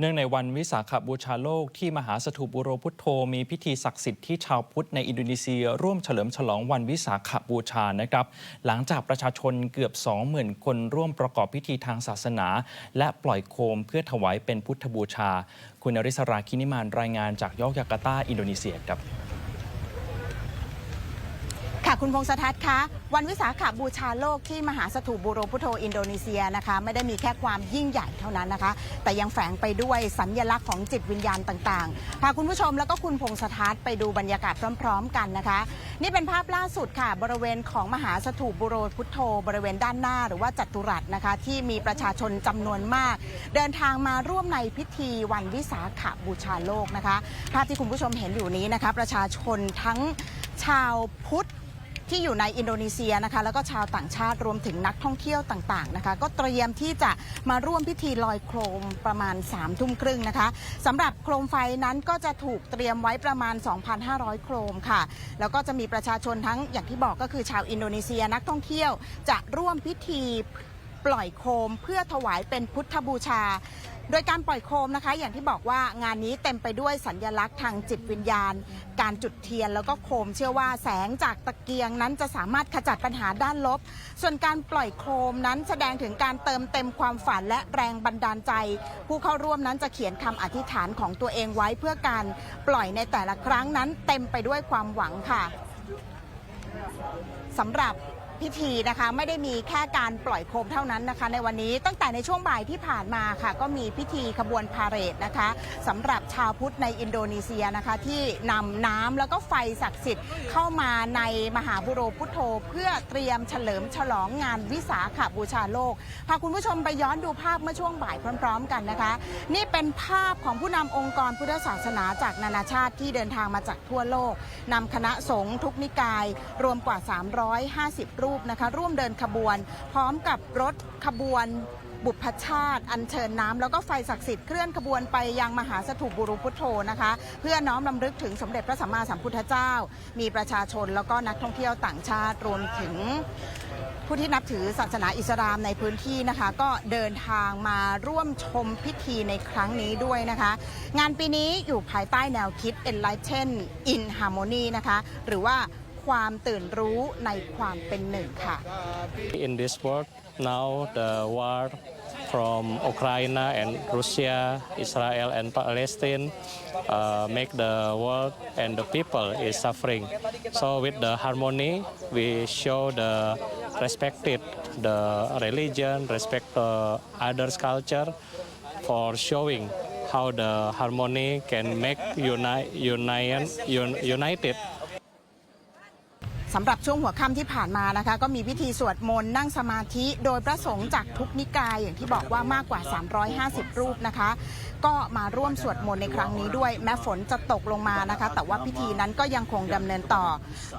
เนื่องในวันวิสาขบูชาโลกที่มหาสถูปบุโรพุทโธมีพิธีศักดิ์สิทธิ์ที่ชาวพุทธในอินโดนีเซีย ร่วมเฉลิมฉลองวันวิสาขบูชานะครับ หลังจากประชาชนเกือบ 20,000 คนร่วมประกอบพิธีทางศาสนา และปล่อยโคมเพื่อถวายเป็นพุทธบูชา คุณอริสราคินิมานรายงานจากยอกยาการ์ตา อินโดนีเซียครับ คุณพงษ์สทัศน์คะวันวิสาขบูชาโลกที่มหาสถูปบูโรพุทโธอินโดนีเซียนะคะ ไม่ได้มีแค่ความยิ่งใหญ่เท่านั้นนะคะ แต่ยังแฝงไปด้วยสัญญลักษณ์ของจิตวิญญาณต่างๆพาคุณผู้ชมแล้วก็คุณพงษ์สทัศน์ไปดูบรรยากาศพร้อม ๆ กันนะคะ นี่เป็นภาพล่าสุดค่ะ บริเวณของมหาสถูปบูโรพุทโธบริเวณด้านหน้าหรือว่าจัตุรัสนะคะ ที่มีประชาชนจำนวนมาก เดินทางมาร่วมในพิธีวันวิสาขบูชาโลกนะคะ ภาพที่คุณผู้ชมเห็นอยู่นี้นะคะ ประชาชนทั้งชาวพุทธ ที่อยู่ในอินโดนีเซียนะคะ แล้วก็ชาวต่างชาติรวมถึงนักท่องเที่ยวต่างๆนะคะ ก็เตรียมที่จะมาร่วมพิธีลอยโคมประมาณ3ามทุ่มครึ่งนะคะสำหรับโคมไฟนั้นก็จะถูกเตรียมไว้ประมาณ 2,500 โคมค่ะ แล้วก็จะมีประชาชนทั้งอย่างที่บอกก็คือชาวอินโดนีเซียนักท่องเที่ยวจะร่วมพิธีปล่อยโคมเพื่อถวายเป็นพุทธบูชา โดยการปล่อยโคมนะคะ อย่างที่บอกว่างานนี้เต็มไปด้วยสัญญลักษณ์ทางจิตวิญญาณ การจุดเทียนแล้วก็โคมเชื่อว่าแสงจากตะเกียงนั้นจะสามารถขจัดปัญหาด้านลบ ส่วนการปล่อยโคมนั้นแสดงถึงการเติมเต็มความฝันและแรงบันดาลใจ ผู้เข้าร่วมนั้นจะเขียนคำอธิษฐานของตัวเองไว้เพื่อการปล่อยในแต่ละครั้งนั้นเต็มไปด้วยความหวังค่ะสำหรับ พิธีนะคะไม่ได้มีแค่การปล่อยโคมเท่านั้นนะคะ ในวันนี้ตั้งแต่ในช่วงบ่ายที่ผ่านมาค่ะ ก็มีพิธีขบวนพาเหรดนะคะสำหรับชาวพุทธในอินโดนีเซียนะคะ ที่นำน้ำแล้วก็ไฟศักดิ์สิทธิ์เข้ามาในมหาบุโรพุทโธ เพื่อเตรียมเฉลิมฉลองงานวิสาขบูชาโลกพาคุณผู้ชมไปย้อนดูภาพเมื่อช่วงบ่ายพร้อม ๆ กันนะคะ นี่เป็นภาพของผู้นำองค์กรพุทธศาสนาจากนานาชาติที่เดินทางมาจากทั่วโลกนำคณะสงฆ์ทุกนิกาย รวมกว่า 350รููปนะคะ ร่วมเดินขบวน พร้อมกับรถขบวนบุพชาติ อัญเชิญน้ำแล้วก็ไฟศักดิ์สิทธิ์เคลื่อนขบวนไปยังมหาสถูปบุรุพุทโธนะคะ เพื่อน้อมรำลึกถึงสมเด็จพระสัมมาสัมพุทธเจ้า มีประชาชนแล้วก็นักท่องเที่ยวต่างชาติรวมถึงผู้ที่นับถือศาสนาอิสลามในพื้นที่นะคะ ก็เดินทางมาร่วมชมพิธีในครั้งนี้ด้วยนะคะ งานปีนี้อยู่ภายใต้แนวคิด Enlighten in Harmony นะคะ หรือว่า ความตื่นรู้ในความเป็นหนึ่งค่ะ In this world now the war from Ukraine and Russia, Israel and Palestine uh, make the world and the people is suffering. So with the harmony, we show the respected the religion, respect the others' culture for showing how the harmony can make unite, unite, un- united สำหรับช่วงหัวค่ำที่ผ่านมานะคะ ก็มีพิธีสวดมนต์นั่งสมาธิ โดยพระสงฆ์จากทุกนิกายอย่างที่บอกว่ามากกว่า 350 รูปนะคะ ก็มาร่วมสวดมนต์ในครั้งนี้ด้วยแม้ฝนจะตกลงมานะคะ แต่ว่าพิธีนั้นก็ยังคงดำเนินต่อ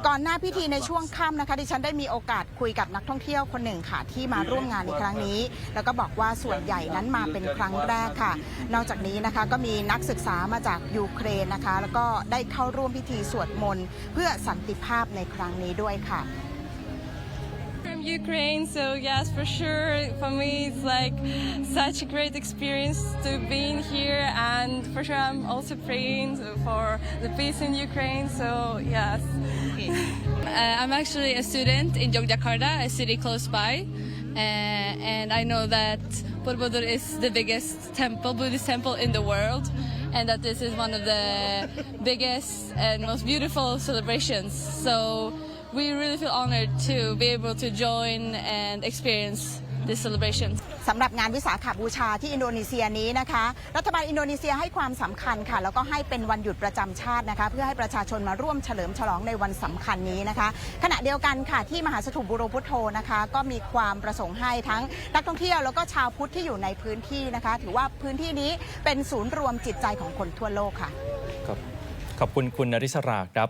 ก่อนหน้าพิธีในช่วงค่ำนะคะ ดิฉันได้มีโอกาสคุยกับนักท่องเที่ยวคนหนึ่งค่ะที่มาร่วมงานในครั้งนี้ แล้วก็บอกว่าส่วนใหญ่นั้นมาเป็นครั้งแรกค่ะ นอกจากนี้นะคะก็มีนักศึกษามาจากยูเครนนะคะ แล้วก็ได้เข้าร่วมพิธีสวดมนต์เพื่อสันติภาพในครั้งนด้วยค่ะ from Ukraine, so yes, for sure, for me it's like such a great experience to being here, and for sure I'm also praying for the peace in Ukraine. So yes. Uh, I'm actually a student in Yogyakarta, a city close by, uh, and I know that Borobudur is the biggest temple, Buddhist temple in the world, and that this is one of the biggest and most beautiful celebrations. So we really feel honored to be able to join and experience this celebration. สำหรับงานวิสาขบูชาที่อินโดนีเซียนี้นะคะ รัฐบาลอินโดนีเซียให้ความสำคัญค่ะ แล้วก็ให้เป็นวันหยุดประจำชาตินะคะ เพื่อให้ประชาชนมาร่วมเฉลิมฉลองในวันสำคัญนี้นะคะ ขณะเดียวกันค่ะที่มหาสถูปบุโรพุทโธนะคะ ก็มีความประสงค์ให้ทั้งนักท่องเที่ยวแล้วก็ชาวพุทธที่อยู่ในพื้นที่นะคะ ถือว่าพื้นที่นี้เป็นศูนย์รวมจิตใจของคนทั่วโลกค่ะขอบขอบคุณคุณนริศราครับ